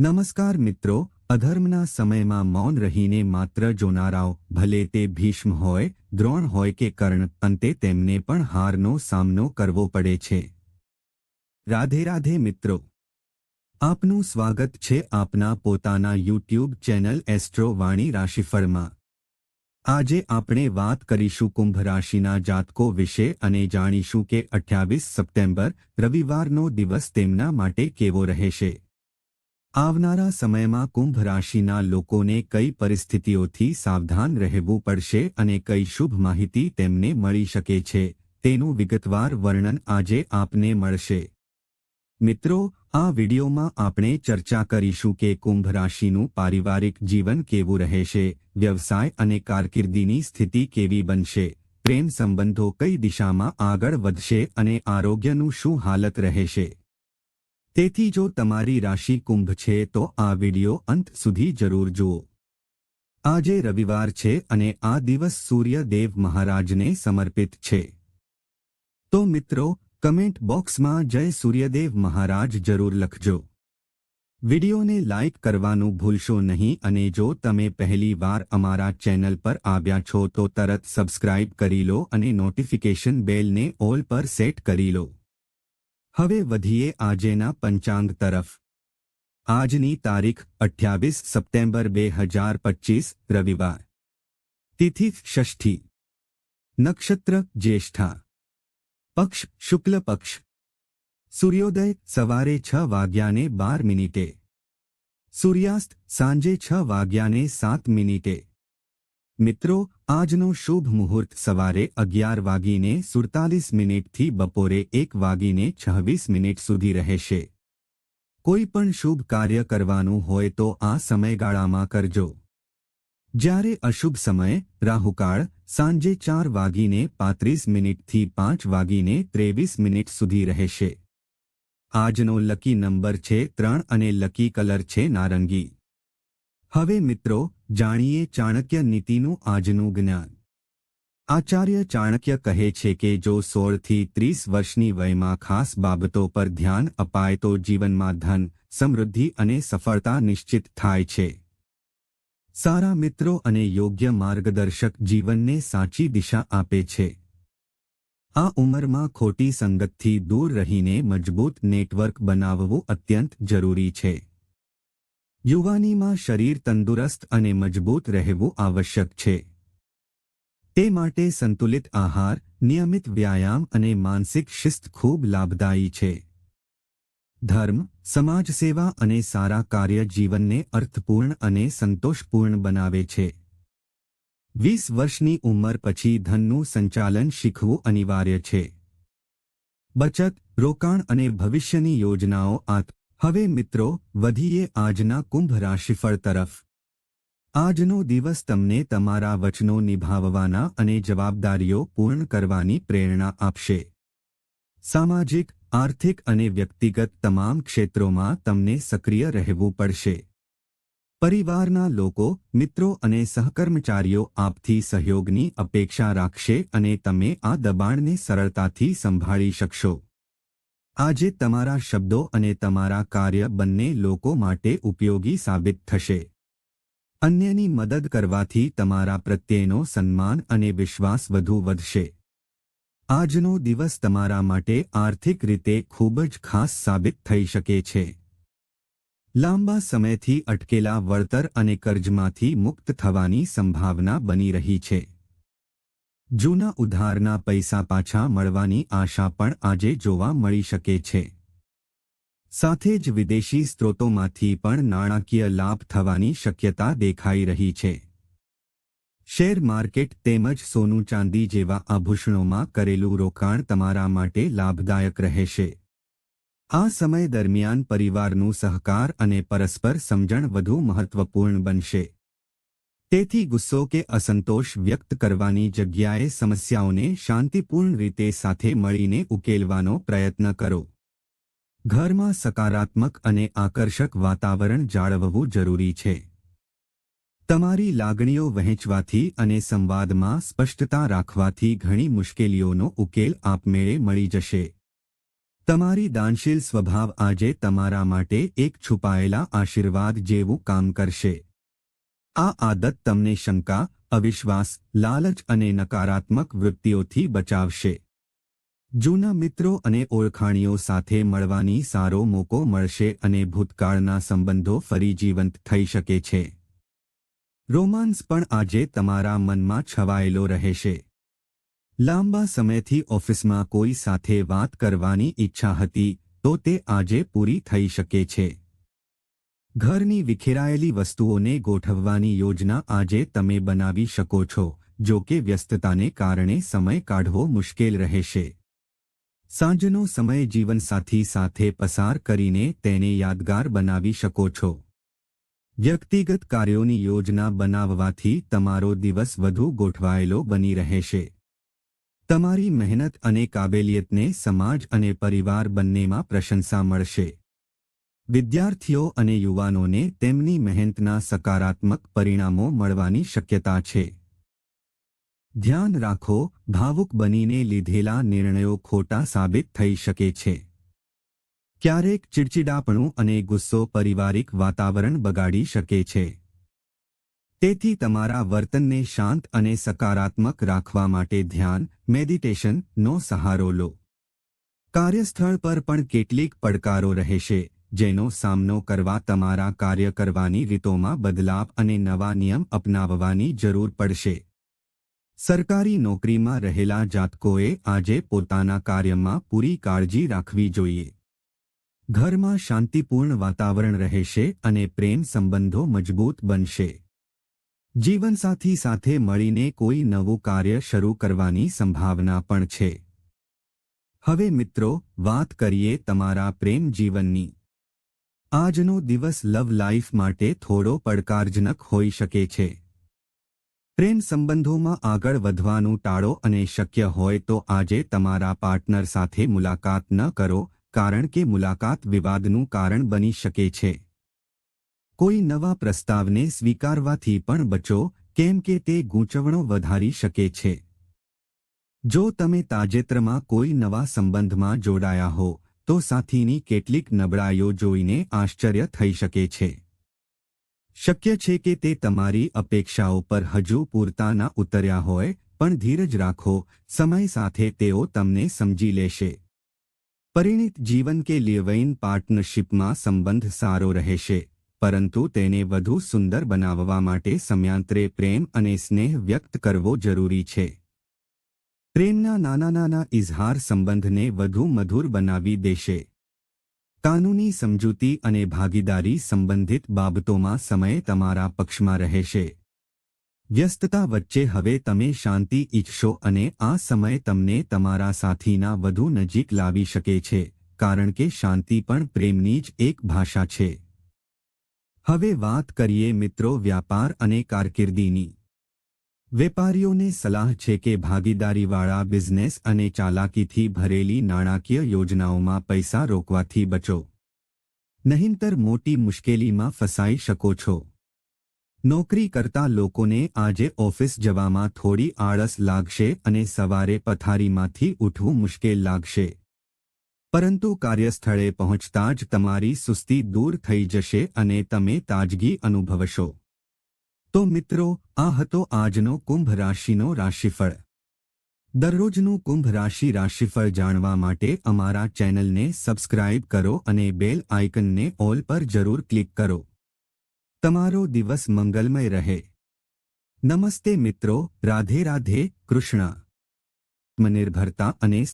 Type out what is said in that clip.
નમસ્કાર મિત્રો, અધર્મના સમયમાં મૌન રહીને માત્ર જોનારાઓ, ભલે તે ભીષ્મ હોય, દ્રોણ હોય કે કર્ણ, અંતે તેમને પણ હારનો સામનો કરવો પડે છે. રાધે રાધે મિત્રો. આપનું સ્વાગત છે આપના પોતાના યુટ્યુબ ચેનલ એસ્ટ્રો વાણી રાશિફળમાં. આજે આપણે વાત કરીશું કુંભ રાશિના જાતકો વિશે અને જાણીશું કે અઠ્યાવીસ સપ્ટેમ્બર, રવિવારનો દિવસ તેમના માટે કેવો રહેશે. આવનારા સમયમાં કુંભ રાશિના લોકોને કઈ પરિસ્થિતિઓથી સાવધાન રહેવું પડશે અને કઈ શુભ માહિતી તેમને મળી શકે છે, તેનું વિગતવાર વર્ણન આજે આપને મળશે. મિત્રો, આ વિડિયોમાં આપણે ચર્ચા કરીશું કે કુંભ રાશિનું પારિવારિક જીવન કેવું રહેશે, વ્યવસાય અને કારકિર્દીની સ્થિતિ કેવી બનશે, પ્રેમ સંબંધો કઈ દિશામાં આગળ વધશે અને આરોગ્યનું શું હાલત રહેશે. તેથી જો તમારી રાશિ કુંભ છે તો આ વિડિયો અંત સુધી જરૂર જુઓ. આજે રવિવાર છે અને આ દિવસ સૂર્યદેવ મહારાજને સમર્પિત છે. તો મિત્રો, કમેન્ટ બોક્સમાં જય સૂર્યદેવ મહારાજ જરૂર લખજો. વિડિયોને લાઇક કરવાનું ભૂલશો નહીં અને જો તમે પહેલી વાર અમારા ચેનલ પર આવ્યા છો તો તરત સબસ્ક્રાઇબ કરી લો અને નોટિફિકેશન બેલને ઓલ પર સેટ કરી લો. હવે વધીએ આજેના પંચાંગ તરફ. આજની તારીખ અઠ્યાવીસ સપ્ટેમ્બર બે હજાર પચીસ, રવિવાર. તિથિ ષષ્ઠી. નક્ષત્ર જ્યેષ્ઠા. પક્ષ શુક્લ પક્ષ. સૂર્યોદય સવારે છ વાગ્યાને બાર મિનિટે. સૂર્યાસ્ત સાંજે છ વાગ્યાને સાત મિનિટે. મિત્રો, આજનો શુભ મુહૂર્ત સવારે અગિયાર વાગીને સુડતાલીસ મિનિટથી બપોરે એક વાગીને છવ્વીસ મિનિટ સુધી રહેશે. કોઈ પણ શુભ કાર્ય કરવાનું હોય તો આ સમયગાળામાં કરજો. જ્યારે અશુભ સમય, રાહુકાળ, સાંજે ચાર વાગીને પાંત્રીસ મિનિટથી પાંચ વાગીને ત્રેવીસ મિનિટ સુધી રહેશે. આજનો લકી નંબર છે ત્રણ અને લકી કલર છે નારંગી. હવે મિત્રો જાણીએ ચાણક્ય નીતિનું આજનું જ્ઞાન. આચાર્ય ચાણક્ય કહે છે કે જો સોળથી ત્રીસ વર્ષની વયમાં ખાસ બાબતો પર ધ્યાન અપાય તો જીવનમાં ધન, સમૃદ્ધિ અને સફળતા નિશ્ચિત થાય છે. સારા મિત્રો અને યોગ્ય માર્ગદર્શક જીવનને સાચી દિશા આપે છે. આ ઉંમરમાં ખોટી સંગતથી દૂર રહીને મજબૂત નેટવર્ક બનાવવું અત્યંત જરૂરી છે. યુવાનીમાં શરીર તંદુરસ્ત અને મજબૂત રહેવું આવશ્યક છે. તે માટે સંતુલિત આહાર, નિયમિત વ્યાયામ અને માનસિક શિસ્ત ખૂબ લાભદાયી છે. ધર્મ, સમાજ સેવા અને સારા કાર્ય જીવનને અર્થપૂર્ણ અને સંતોષપૂર્ણ બનાવે છે. વીસ વર્ષની ઉંમર પછી ધનનું સંચાલન શીખવું અનિવાર્ય છે. બચત, રોકાણ અને ભવિષ્યની યોજનાઓ આત હવે મિત્રો, વધીએ આજના કુંભ રાશિફળ તરફ. આજનો દિવસ તમને તમારા વચનો નિભાવવાના અને જવાબદારીઓ પૂર્ણ કરવાની પ્રેરણા આપશે. સામાજિક, આર્થિક અને વ્યક્તિગત તમામ ક્ષેત્રોમાં તમને સક્રિય રહેવું પડશે. પરિવારના લોકો, મિત્રો અને સહકર્મચારીઓ આપથી સહયોગની અપેક્ષા રાખશે અને તમે આ દબાણને સરળતાથી સંભાળી શકશો. આજે તમારા શબ્દો અને તમારા કાર્ય બંને લોકો માટે ઉપયોગી સાબિત થશે. અન્યની મદદ કરવાથી તમારા પ્રત્યેનો સન્માન અને વિશ્વાસ વધુ વધશે. આજનો દિવસ તમારા માટે આર્થિક રીતે ખૂબ જ ખાસ સાબિત થઈ શકે છે. લાંબા સમયથી અટકેલા વળતર અને કર્જમાંથી મુક્ત થવાની સંભાવના બની રહી છે. જૂના ઉધારના પૈસા પાછા મળવાની આશા પણ આજે જોવા મળી શકે છે. સાથે જ વિદેશી સ્ત્રોતોમાંથી પણ નાણાકીય લાભ થવાની શક્યતા દેખાઈ રહી છે. શેર માર્કેટ તેમજ સોનું ચાંદી જેવા આભૂષણોમાં કરેલું રોકાણ તમારા માટે લાભદાયક રહેશે. આ સમય દરમિયાન પરિવારનું સહકાર અને પરસ્પર સમજણ વધુ મહત્વપૂર્ણ બનશે. તેથી ગુસ્સો કે અસંતોષ વ્યક્ત કરવાની જગ્યાએ સમસ્યાઓને શાંતિપૂર્ણ રીતે સાથે મળીને ઉકેલવાનો પ્રયત્ન કરો. ઘરમાં સકારાત્મક અને આકર્ષક વાતાવરણ જાળવવું જરૂરી છે. તમારી લાગણીઓ વહેંચવાથી અને સંવાદમાં સ્પષ્ટતા રાખવાથી ઘણી મુશ્કેલીઓનો ઉકેલ આપમેળે મળી જશે. તમારી દાનશીલ સ્વભાવ આજે તમારા માટે એક છુપાયેલા આશીર્વાદ જેવું કામ કરશે. આ આદત તમને શંકા, અવિશ્વાસ, લાલચ અને નકારાત્મક વૃત્તિઓથી બચાવશે. જૂના મિત્રો અને ઓળખાણીઓ સાથે મળવાની સારો મોકો મળશે અને ભૂતકાળના સંબંધો ફરી જીવંત થઈ શકે છે. રોમાન્સ પણ આજે તમારા મનમાં છવાયેલો રહેશે. લાંબા સમયથી ઓફિસમાં કોઈ સાથે વાત કરવાની ઈચ્છા હતી, તો તે આજે પૂરી થઈ શકે છે. ઘરની વિખેરાયેલી વસ્તુઓને ગોઠવવાની યોજના આજે તમે બનાવી શકો છો, જો કે વ્યસ્તતાને કારણે સમય કાઢવો મુશ્કેલ રહેશે. સાંજનો સમય જીવનસાથી સાથે પસાર કરીને તેને યાદગાર બનાવી શકો છો. વ્યક્તિગત કાર્યોની યોજના બનાવવાથી તમારો દિવસ વધુ ગોઠવાયેલો બની રહેશે. તમારી મહેનત અને કાબેલિયતને સમાજ અને પરિવાર બંનેમાં પ્રશંસા મળશે. વિદ્યાર્થીઓ અને યુવાનોને તેમની મહેનતના સકારાત્મક પરિણામો મળવાની શક્યતા છે. ધ્યાન રાખો, ભાવુક બનીને લીધેલા નિર્ણયો ખોટા સાબિત થઈ શકે છે. ક્યારેક ચિડચિડાપણું અને ગુસ્સો પારિવારિક વાતાવરણ બગાડી શકે છે. તેથી તમારા વર્તનને શાંત અને સકારાત્મક રાખવા માટે ધ્યાન, મેડિટેશનનો સહારો લો. કાર્યસ્થળ પર પણ કેટલીક પડકારો રહેશે. જેનો સામનો કરવા તમારા કાર્ય કરવાની રીતોમાં બદલાવ અને નવા નિયમ અપનાવવાની જરૂર પડશે. સરકારી નોકરીમાં રહેલા જાતકોએ આજે પોતાના કાર્યમાં પૂરી કાળજી રાખવી જોઈએ. ઘરમાં શાંતિપૂર્ણ વાતાવરણ રહેશે અને પ્રેમ સંબંધો મજબૂત બનશે. જીવનસાથી સાથે મળીને કોઈ નવું કાર્ય શરૂ કરવાની સંભાવના પણ છે. હવે મિત્રો, વાત કરીએ તમારા પ્રેમ જીવનની. આજનો દિવસ લવ લાઈફ માટે થોડો પડકારજનક હોઈ શકે છે. પ્રેમ સંબંધોમાં આગળ વધવાનું ટાળો અને શક્ય હોય તો આજે તમારા પાર્ટનર સાથે મુલાકાત ન કરો, કારણ કે મુલાકાત વિવાદનું કારણ બની શકે છે. કોઈ નવા પ્રસ્તાવને સ્વીકારવાથી પણ બચો, કેમ કે તે ગૂંચવણો વધારી શકે છે. જો તમે તાજેતરમાં કોઈ નવા સંબંધમાં જોડાયા હો તો સાથીની કેટલીક નબળાઈઓ જોઈને આશ્ચર્ય થઈ શકે છે. શક્ય છે કે તે તમારી અપેક્ષાઓ પર હજુ પૂરતા ના ઉતર્યા હોય, પણ ધીરજ રાખો, સમય સાથે તેઓ તમને સમજી લેશે. પરિણિત જીવન કે લિવઇન પાર્ટનરશિપમાં સંબંધ સારો રહેશે, પરંતુ તેને વધુ સુંદર બનાવવા માટે સમયાંતરે પ્રેમ અને સ્નેહ વ્યક્ત કરવો જરૂરી છે. પ્રેમના નાના નાના ઇઝહાર સંબંધને વધુ મધુર બનાવી દેશે. કાનૂની સમજૂતી અને ભાગીદારી સંબંધિત બાબતોમાં સમય તમારા પક્ષમાં રહેશે. વ્યસ્તતા વચ્ચે હવે તમે શાંતિ ઈચ્છશો અને આ સમય તમને તમારા સાથીના વધુ નજીક લાવી શકે છે, કારણ કે શાંતિ પણ પ્રેમની જ એક ભાષા છે. હવે વાત કરીએ મિત્રો વ્યાપાર અને કારકિર્દીની. વેપારીઓને સલાહ છે કે ભાગીદારીવાળા બિઝનેસ અને ચાલાકીથી ભરેલી નાણાકીય યોજનાઓમાં પૈસા રોકવાથી બચો. નહીંતર મોટી મુશ્કેલીમાં ફસાઈ શકો છો. નોકરી કરતા લોકોને આજે ઓફિસ જવામાં થોડી આળસ લાગશે અને સવારે પથારીમાંથી ઉઠવું મુશ્કેલ લાગશે. પરંતુ કાર્યસ્થળે પહોંચતા જ તમારી સુસ્તી દૂર થઈ જશે અને તમે તાજગી અનુભવશો. તો મિત્રો, આ હતો આજનો કુંભ રાશિનો રાશિફળ. દરરોજનું કુંભ રાશિ રાશિફળ જાણવા માટે અમારા ચેનલને સબસ્ક્રાઇબ કરો અને બેલ આઇકનને ઓલ પર જરૂર ક્લિક કરો. તમારો દિવસ મંગલમય રહે. નમસ્તે મિત્રો, રાધે રાધે, કૃષ્ણ. આત્મનિર્ભરતા અને